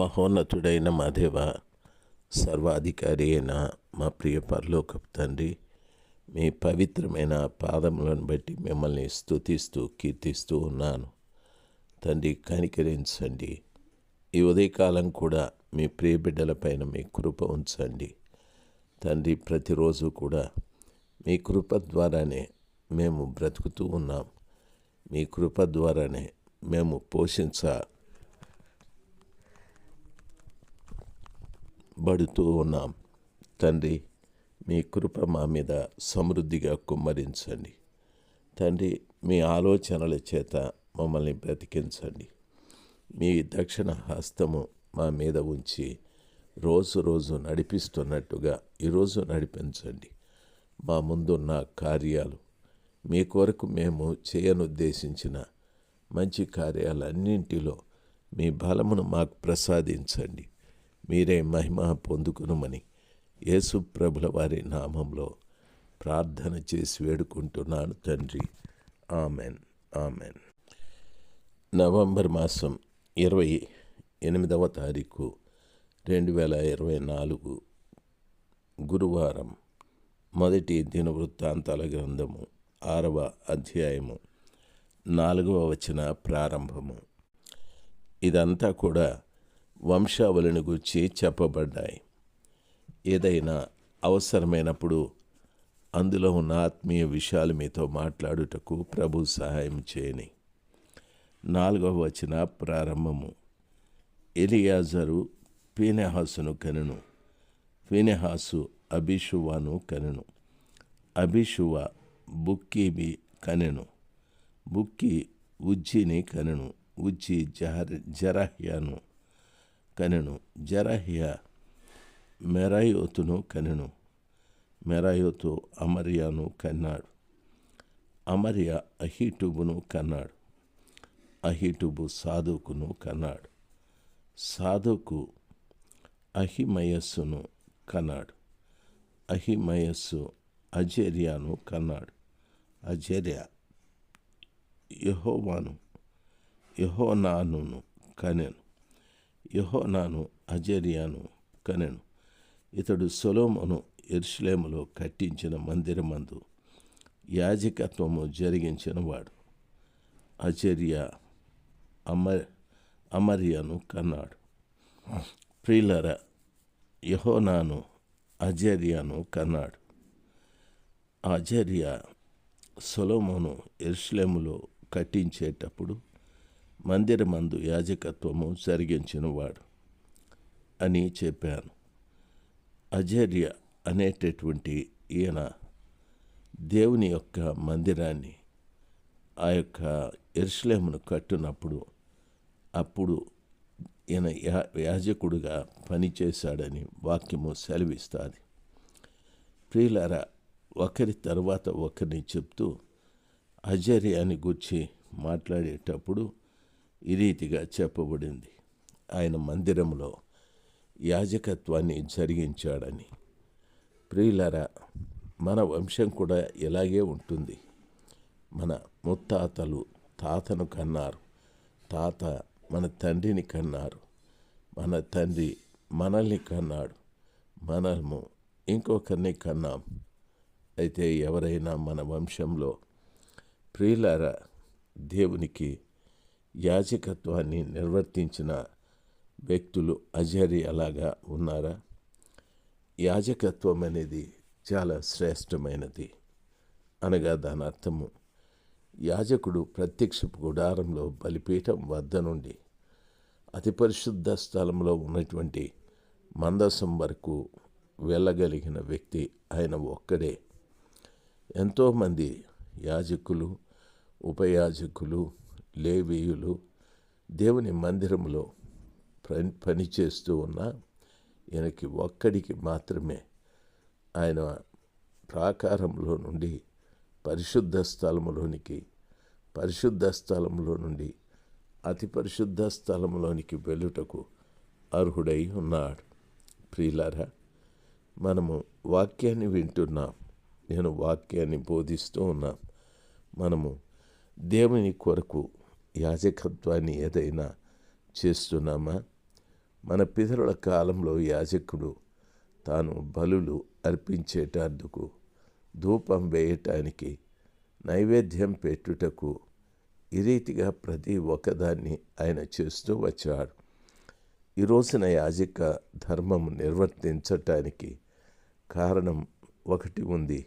మహోన్నతుడైన మా దేవ సర్వాధికారి అయిన మా ప్రియ పరలోకపు తండ్రి మీ పవిత్రమైన పాదములను బట్టి మిమ్మల్ని స్తుతిస్తూ కీర్తిస్తూ ఉన్నాను. తండ్రి కనికరించండి. ఈ ఉదయకాలం కూడా మీ ప్రియ బిడ్డలపైన మీ కృప ఉంచండి. తండ్రి ప్రతిరోజు కూడా మీ కృప ద్వారానే మేము బ్రతుకుతూ ఉన్నాం. మీ కృప ద్వారానే మేము పోషించ బడుతూ ఉన్నాం. తండ్రి మీ కృప మా మీద సమృద్ధిగా కుమ్మరించండి. తండ్రి మీ ఆలోచనల చేత మమ్మల్ని బ్రతికించండి. మీ దక్షిణ హస్తము మా మీద ఉంచి రోజు రోజు నడిపిస్తున్నట్టుగా ఈరోజు నడిపించండి. మా ముందున్న కార్యాలు మీ కొరకు మేము చేయనుద్దేశించిన మంచి కార్యాలన్నింటిలో మీ బలమును మాకు ప్రసాదించండి. మీరే మహిమ పొందుకునమని యేసు ప్రభుల వారి నామంలో ప్రార్థన చేసి వేడుకుంటున్నాను తండ్రి. ఆమెన్. ఆమెన్. నవంబర్ మాసం ఇరవై ఎనిమిదవ తారీఖు రెండు వేల ఇరవై నాలుగు గురువారం మొదటి దినవృత్తాంతాల గ్రంథము ఆరవ అధ్యాయము నాలుగవ వచన ప్రారంభము. ఇదంతా కూడా వంశావళిని గురించి చెప్పబడ్డాయి. ఏదైనా అవసరమైనప్పుడు అందులో ఉన్న ఆత్మీయ విషయాలు మీతో మాట్లాడుటకు ప్రభు సహాయం చేయని. నాలుగవ వచన ప్రారంభము. ఎలియాజరు పీనెహాసును కనును. పీనెహాసు అభిషువాను కనును. అభిషువ బుక్కీబి కనెను. బుక్కి ఉజ్జిని కనెను. ఉజ్జి జహర్ జరహ్యాను. కనెను. జరహియ మెరాయోతును కనెను. మెరాయోతు అమర్యాను కన్నాడు. అమర్య అహీటుబును కన్నాడు. అహీటుబు సాధుకును కన్నాడు. సాధుకు అహిమయస్సును కన్నాడు. అహిమయస్సు అజేరియాను కన్నాడు. అజేర్య యహోవాను యహోనానును కనెను. యహోనాను అజేరియాను కనెను. ఇతడు సొలోమును ఎర్షులేములో కట్టించిన మందిరమందు యాజకత్వము జరిగించినవాడు. అజర్య అమర్ అమర్యను కన్నాడు. ప్రియులర యహోనాను అజర్యను కన్నాడు. అజర్య సొలోమోను ఎర్షులేములో కట్టించేటప్పుడు మందిరమందు యాజకత్వము జరిగించినవాడు అని చెప్పాను. అజర్య అనేటటువంటి ఈయన దేవుని యొక్క మందిరాన్ని ఆ యొక్క ఎరుసలేమును కట్టినప్పుడు అప్పుడు ఈయన యా యాజకుడుగా పనిచేశాడని వాక్యము సెలవిస్తుంది. ప్రియులారా ఒకరి తర్వాత ఒకరిని చెప్తూ అజర్యాన్ని గుర్చి మాట్లాడేటప్పుడు ఈ రీతిగా చెప్పబడింది. ఆయన మందిరంలో యాజకత్వాన్ని జరిగించాడని. ప్రియులరా మన వంశం కూడా ఇలాగే ఉంటుంది. మన ముత్తాతలు తాతను కన్నారు. తాత మన తండ్రిని కన్నారు. మన తండ్రి మనల్ని కన్నాడు. మనము ఇంకొకరిని కన్నాం. అయితే ఎవరైనా మన వంశంలో ప్రియులారా దేవునికి యాజకత్వాన్ని నిర్వర్తించిన వ్యక్తులు అజరి అలాగా ఉన్నారా? యాజకత్వం అనేది చాలా శ్రేష్టమైనది. అనగా దాని అర్థము యాజకుడు ప్రత్యక్ష గుడారంలో బలిపీఠం వద్ద నుండి అతి పరిశుద్ధ స్థలంలో ఉన్నటువంటి మందసం వరకు వెళ్ళగలిగిన వ్యక్తి ఆయన ఒక్కడే. ఎంతోమంది యాజకులు ఉపయాజకులు లేవీయులు దేవుని మందిరంలో పని పనిచేస్తూ ఉన్న ఈయనకి ఒక్కడికి మాత్రమే ఆయన ప్రాకారంలో నుండి పరిశుద్ధ స్థలములోనికి పరిశుద్ధ స్థలంలో నుండి అతి పరిశుద్ధ స్థలంలోనికి వెళ్ళుటకు అర్హుడై ఉన్నాడు. ప్రియులారా మనము వాక్యాన్ని వింటున్నాం నేను వాక్యాన్ని బోధిస్తూ ఉన్నాం. మనము దేవుని కొరకు యాజకత్వాన్ని ఏదైనా చేస్తున్నామా? మన పితరుల కాలంలో యాజకుడు తాను బలులు అర్పించేటందుకు ధూపం వేయటానికి నైవేద్యం పెట్టుటకు ఈ రీతిగా ప్రతి ఒక్కదాన్ని ఆయన చేస్తూ వచ్చాడు. ఈ రోజున యాజక ధర్మం నిర్వర్తించటానికి కారణం ఒకటి ఉంది.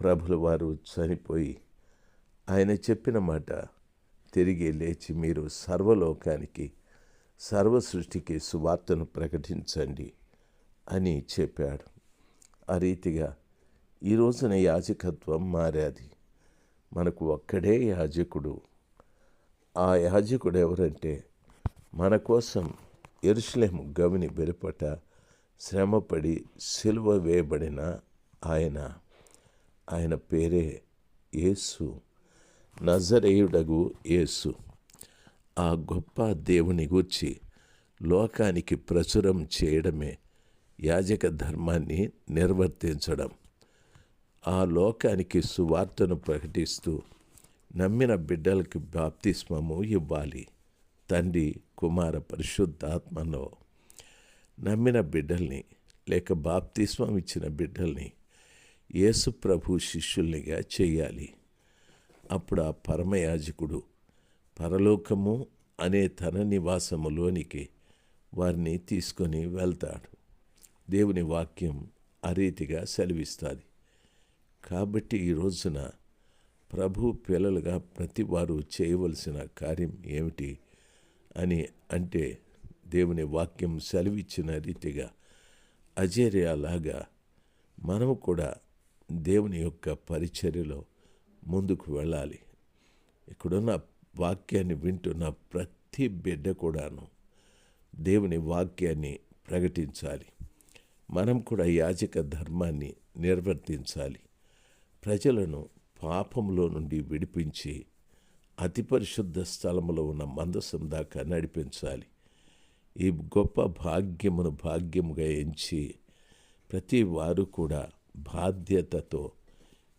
ప్రభుల వారు చనిపోయి ఆయన చెప్పిన మాట తిరిగి లేచి మీరు సర్వలోకానికి సర్వ సృష్టికి సువార్తను ప్రకటించండి అని చెప్పాడు. ఆ రీతిగా ఈ రోజున యాజకత్వం మారాది. మనకు ఒక్కడే యాజకుడు. ఆ యాజకుడు ఎవరంటే మన కోసం ఎరుసలేము గవిని వెలుపట శ్రమపడి సిలువ వేయబడిన ఆయన. ఆయన పేరే యేసు. నజరేయుడగు యేసు. ఆ గొప్ప దేవుని గూర్చి లోకానికి ప్రచురం చేయడమే యాజక ధర్మాన్ని నిర్వర్తించడం. ఆ లోకానికి సువార్తను ప్రకటిస్తూ నమ్మిన బిడ్డలకి బాప్తిస్మము ఇవ్వాలి. తండ్రి కుమార పరిశుద్ధాత్మలో నమ్మిన బిడ్డల్ని లేక బాప్తిస్మం ఇచ్చిన బిడ్డల్ని యేసు ప్రభు శిష్యుల్నిగా చేయాలి. అప్పుడు ఆ పరమయాజకుడు పరలోకము అనే తన నివాసములోనికి వారిని తీసుకొని వెళ్తాడు. దేవుని వాక్యం ఆ రీతిగా సెలవిస్తుంది. కాబట్టి ఈ రోజున ప్రభు పిల్లలుగా ప్రతి వారు చేయవలసిన కార్యం ఏమిటి అని అంటే దేవుని వాక్యం సెలవిచ్చిన రీతిగా అజేరియాలాగా మనము కూడా దేవుని యొక్క పరిచర్యలో ముందుకు వెళ్ళాలి. ఇక్కడున్న వాక్యాన్ని వింటున్న ప్రతి బిడ్డ కూడాను దేవుని వాక్యాన్ని ప్రకటించాలి. మనం కూడా యాజక ధర్మాన్ని నిర్వర్తించాలి. ప్రజలను పాపంలో నుండి విడిపించి అతి పరిశుద్ధ స్థలములో ఉన్న మందసం దాకా నడిపించాలి. ఈ గొప్ప భాగ్యమును భాగ్యముగా ఎంచి ప్రతి వారు కూడా బాధ్యతతో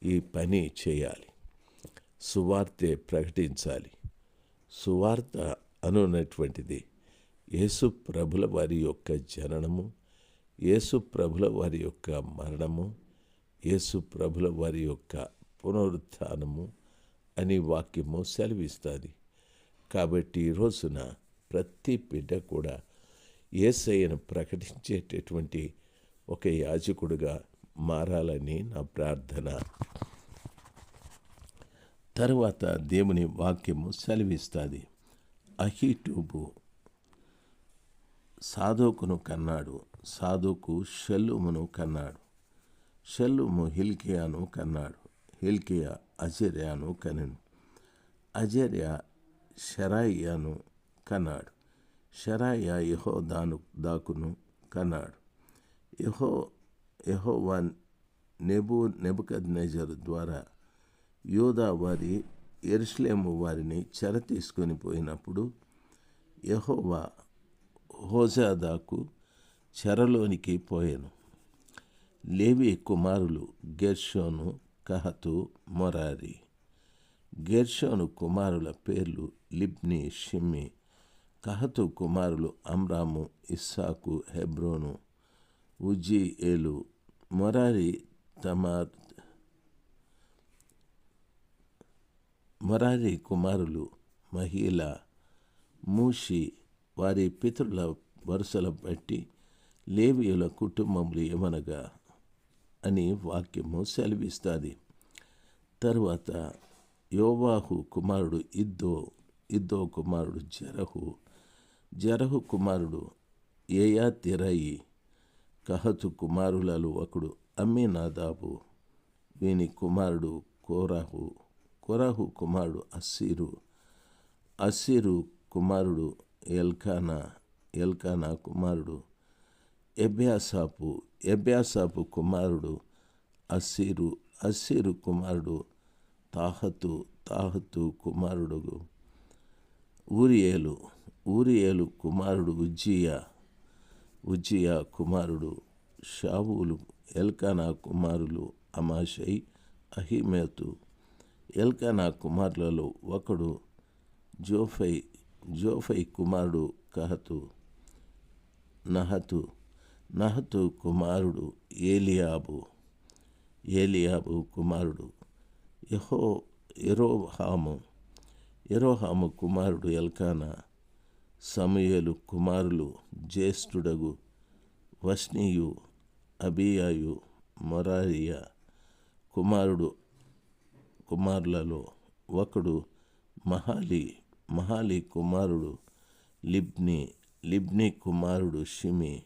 ఈ పని చేయాలి. సువార్తే ప్రకటించాలి. సువార్త అనున్నటువంటిది యేసు ప్రభుల వారి యొక్క జననము యేసు ప్రభుల వారి యొక్క మరణము యేసు ప్రభుల వారి యొక్క పునరుత్నము అని వాక్యము సెలవిస్తుంది. కాబట్టి ఈ రోజున ప్రతి బిడ్డ కూడా ఏసయ్యను ప్రకటించేటటువంటి ఒక యాజకుడుగా మారాలని నా ప్రార్థన. తరువాత దేవుని వాక్యము సెలవిస్తుంది. అహీటూబు సాధోకును కన్నాడు. సాధోకు షెల్లుమును కన్నాడు. షెల్లుము హిల్కియాను కన్నాడు. హిల్కియా అజర్యాను కనెను. అజర్య షరాయియాను కన్నాడు. షరాయ యహో దాను దాకును కన్నాడు. యహో యహోవా నెబు నెబద్ నెజర్ ద్వారా యోధా వారి ఎరుస్లేము వారిని చెర తీసుకొని పోయినప్పుడు యహోవా హోజాదాకు చెరలోనికి పోయాను. లేవి కుమారులు గెర్షోను కహతు మొరారి. గెర్షోను కుమారుల పేర్లు లిబ్ని షిమ్మి. కహతు కుమారులు అమ్రాము ఇస్సాకు హెబ్రోను ఉజ్జీయేలు. మొరారి తమార్ మొరారి కుమారులు మహిళ మూషి వారి పితరుల వరుసల బట్టి లేవియుల కుటుంబములు ఏమనగా అని వాక్యము సెలవిస్తుంది. తరువాత యోవాహు కుమారుడు ఇద్దో ఇద్దో కుమారుడు జరహు జరహు కుమారుడు ఏయా తిరయి కహతు కుమారులలో ఒకడు అమ్మీనాదాబు వీని కుమారుడు కోరాహు. కొరహు కుమారుడు అస్సీరు అస్సీరు కుమారుడు ఎల్కానా ఎల్కానా కుమారుడు ఎబ్యాసాపు ఎబ్యాసాపు కుమారుడు అస్సీరు అస్సీరు కుమారుడు తాహతు తాహతు కుమారుడు ఊరియేలు ఊరియేలు కుమారుడు ఉజ్జియా ఉజ్జియా కుమారుడు షావులు ఎల్కానా కుమారులు అమాషై అహిమేతు ఎల్కానా కుమారులలో ఒకడు జోఫై జోఫై కుమారుడు కహతు నహతు నహతు కుమారుడు ఏలియాబు ఏలియాబు కుమారుడు యహో ఎరోహాము ఎరోహాము కుమారుడు ఎల్కానా సమయలు కుమారులు జ్యేష్ఠుడగు వష్ణీయు అబియాయు మొరారియా కుమారుడు కుమారులలో ఒకడు మహాలి మహాలి కుమారుడు లిబ్ని లిబ్ని కుమారుడు షిమి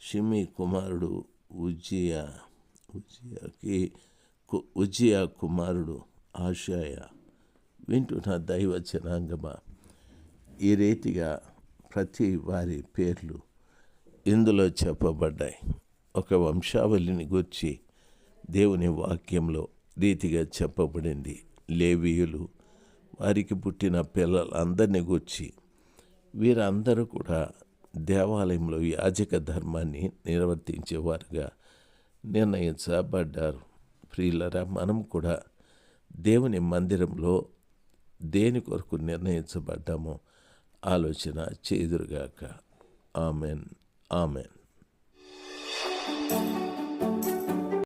షిమి కుమారుడు ఉజ్జియా ఉజియాకి ఉజియా కుమారుడు ఆశాయ వింటున్న దైవ జనాంగమ? ఈ రీతిగా ప్రతి వారి పేర్లు ఇందులో చెప్పబడ్డాయి. ఒక వంశావళిని గుర్చి దేవుని వాక్యంలో రీతిగా చెప్పబడింది. లేవీయులు వారికి పుట్టిన పిల్లలందరినీ గూర్చి వీరందరూ కూడా దేవాలయంలో యాజక ధర్మాన్ని నిర్వర్తించేవారుగా నిర్ణయించబడ్డారు. ప్రియులరా మనం కూడా దేవుని మందిరంలో దేని కొరకు నిర్ణయించబడ్డామో ఆలోచన చేదురుగాక. ఆమెన్. ఆమెన్.